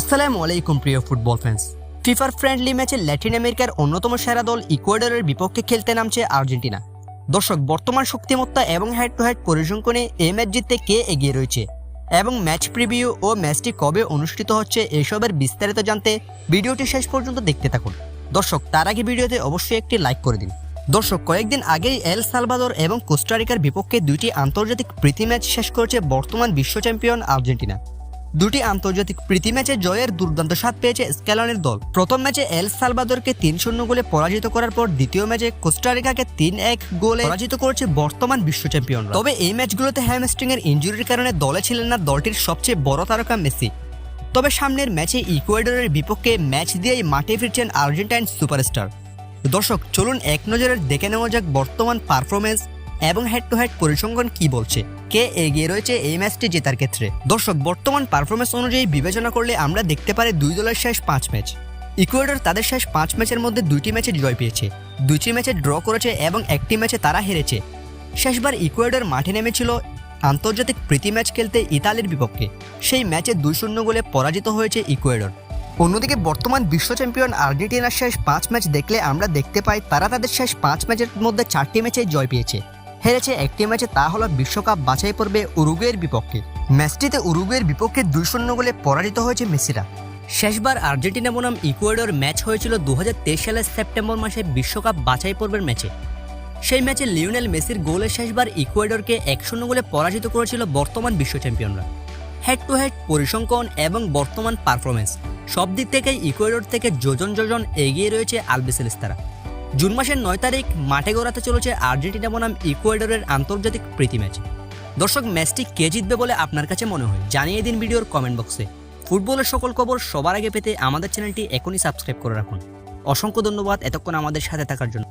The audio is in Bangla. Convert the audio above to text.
আসসালামু আলাইকুম, প্রিয় ফুটবল ফ্যান্স ফিফার ফ্রেন্ডলি ম্যাচে ল্যাটিন আমেরিকার অন্যতম সেরা দল ইকুয়েডরের বিপক্ষে খেলতে নামছে আর্জেন্টিনা। দর্শক, বর্তমান শক্তিমত্তা এবং হেড টু হেড পরিসংখ্যানে এই ম্যাচ জিততে কে এগিয়ে রয়েছে? এবং ম্যাচ প্রিভিউ ও ম্যাচটি কবে অনুষ্ঠিত হচ্ছে, এসবের বিস্তারিত জানতে ভিডিওটি শেষ পর্যন্ত দেখতে থাকুন। দর্শক, তার আগে ভিডিওতে অবশ্যই একটি লাইক করে দিন। দর্শক, কয়েকদিন আগেই এল সালভাদর এবং কোস্টারিকার বিপক্ষে দুইটি আন্তর্জাতিক প্রীতি ম্যাচ শেষ করেছে বর্তমান বিশ্ব চ্যাম্পিয়ন আর্জেন্টিনা দুটি আন্তর্জাতিক প্রীতি ম্যাচে জয়ের দুর্দান্ত স্বাদ পেয়েছে স্ক্যালনের দল। প্রথম ম্যাচে এল সালভাদরকে তিন শূন্য গোলে পরাজিত করার পর দ্বিতীয় ম্যাচে কোস্টারিকাকে তিন এক গোলে পরাজিত করেছে বর্তমান বিশ্ব চ্যাম্পিয়ন তবে এই ম্যাচগুলোতে হ্যামস্ট্রিং এর ইঞ্জুরির কারণে দলে ছিলেন না দলটির সবচেয়ে বড় তারকা মেসি। তবে সামনের ম্যাচে ইকুয়েডরের বিপক্ষে ম্যাচ দিয়েই মাঠে ফিরছেন আর্জেন্টাইন সুপারস্টার। দর্শক, চলুন এক নজরে দেখে নেওয়া যাক বর্তমান পারফরমেন্স এবং হেড টু হেড পরিসংখ্যান কি বলছে? কে এগিয়ে রয়েছে এই ম্যাচটি জেতার ক্ষেত্রে? দর্শক, বর্তমান পারফরমেন্স অনুযায়ী বিবেচনা করলে আমরা দেখতে পারি দুই দলের শেষ পাঁচ ম্যাচ ইকুয়েডর তাদের শেষ পাঁচ ম্যাচের মধ্যে দুইটি ম্যাচে জয় পেয়েছে। দুইটি ম্যাচে ড্র করেছে এবং একটি ম্যাচে তারা হেরেছে। শেষবার ইকুয়েডর মাঠে নেমেছিল আন্তর্জাতিক প্রীতি ম্যাচ খেলতে ইতালির বিপক্ষে। সেই ম্যাচে দুই শূন্য গোলে পরাজিত হয়েছে ইকুয়েডর অন্যদিকে বর্তমান বিশ্ব চ্যাম্পিয়ন আর্জেন্টিনার শেষ পাঁচ ম্যাচ দেখলে আমরা দেখতে পাই তারা তাদের শেষ পাঁচ ম্যাচের মধ্যে চারটি ম্যাচে জয় পেয়েছে। হেরেছে একটি ম্যাচে, তা হলো বিশ্বকাপ বাছাই পর্বে উরুগুয়ের বিপক্ষে। ম্যাচটিতে উরুগুয়ের বিপক্ষে দুই শূন্য গোলে পরাজিত হয়েছে মেসিরা। শেষবার আর্জেন্টিনা বনাম ইকুয়েডর ম্যাচ হয়েছিল দু হাজার তেইশ সালের সেপ্টেম্বর মাসে বিশ্বকাপ বাছাই পর্বের ম্যাচে। সেই ম্যাচে লিওনেল মেসির গোলে শেষবার ইকুয়েডরকে এক শূন্য গোলে পরাজিত করেছিল বর্তমান বিশ্ব চ্যাম্পিয়নরা। হেড টু হেড পরিসংখ্যান এবং বর্তমান পারফরমেন্স সব দিক থেকেই ইকুয়েডর থেকে যোজন যোজন এগিয়ে রয়েছে আলবিসেলিস্তারা। জুন মাসের নয় তারিখ মাঠে গড়াতে চলেছে আর্জেন্টিনা বনাম ইকুয়েডরের আন্তর্জাতিক প্রীতি ম্যাচ। দর্শক, ম্যাচটি কে জিতবে বলে আপনার কাছে মনে হয়? জানিয়ে দিন ভিডিওর কমেন্ট বক্সে ফুটবলের সকল খবর সবার আগে পেতে আমাদের চ্যানেলটি এখনই সাবস্ক্রাইব করে রাখুন। অসংখ্য ধন্যবাদ এতক্ষণ আমাদের সাথে থাকার জন্য।